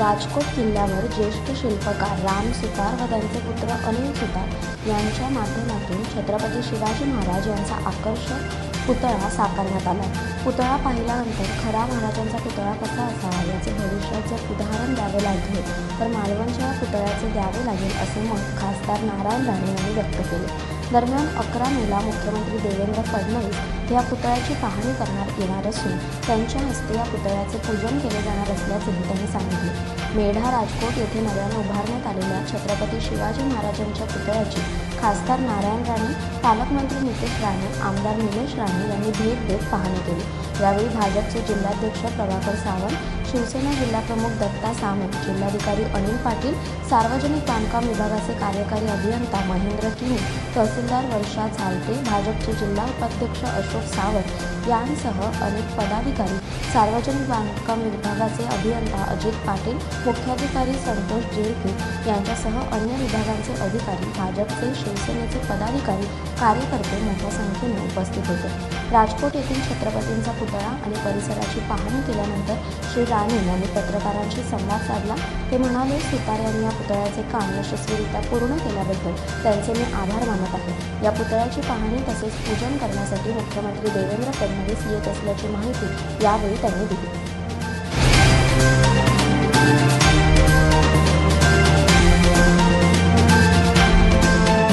राजकोट किल्ल्यावर ज्येष्ठ शिल्पकार राम सुतार व त्यांचे पुत्र अनिल सुतार यांच्या माध्यमातून छत्रपती शिवाजी महाराज यांचा आकर्षक पुतळा साकारण्यात आला. पुतळा पाहिल्यानंतर खरा महाराजांचा पुतळा कसा असावा याचे भविष्यात जर उदाहरण द्यावे लागले. तर मालवणच्या पुतळ्याचे द्यावे लागेल असे मत खासदार नारायण राणे यांनी व्यक्त केले. दरम्यान अकरा मेला मुख्यमंत्री देवेंद्र फडणवीस या पुतळ्याची पाहणी करण्यात येणार असून त्यांच्या हस्ते या पुतळ्याचे पूजन केले जाणार असल्याचेही त्यांनी सांगितले. मेढा राजकोट येथे नव्याने उभारण्यात आलेल्या छत्रपती शिवाजी महाराजांच्या पुतळ्याची खासदार नारायण राणे पालकमंत्री नितेश राणे आमदार निलेश राणे यांनी भेट देत पाहणी केली. यावेळी भाजपचे जिल्हाध्यक्ष प्रभाकर सावंत शिवसेना जिल्हाप्रमुख दत्ता सामंत जिल्हाधिकारी अनिल पाटील सार्वजनिक बांधकाम विभागाचे कार्यकारी अभियंता महेंद्र किनी तहसीलदार वर्षा झालते भाजपचे जिल्हा उपाध्यक्ष अशोक सावंत यांसह अनेक पदाधिकारी सार्वजनिक बांधकाम विभागाचे अभियंता अजित पाटील मुख्याधिकारी संतोष जेलके यांच्यासह अन्य विभागांचे अधिकारी भाजपचे शिवसेनेचे पदाधिकारी कार्यकर्ते मोठ्या संख्येने उपस्थित होते. राजकोट येथील छत्रपतींचा पुतळा आणि परिसराची पाहणी केल्यानंतर श्री राणे यांनी पत्रकारांशी संवाद साधला. ते म्हणाले सुतार यांनी या पुतळ्याचे काम यशस्वीरित्या पूर्ण केल्याबद्दल त्यांचे मी आभार मानत आहे. या पुतळ्याची पाहणी तसेच पूजन करण्यासाठी मुख्यमंत्री देवेंद्र फडणवीस येत असल्याची माहिती यावेळी त्यांनी दिली.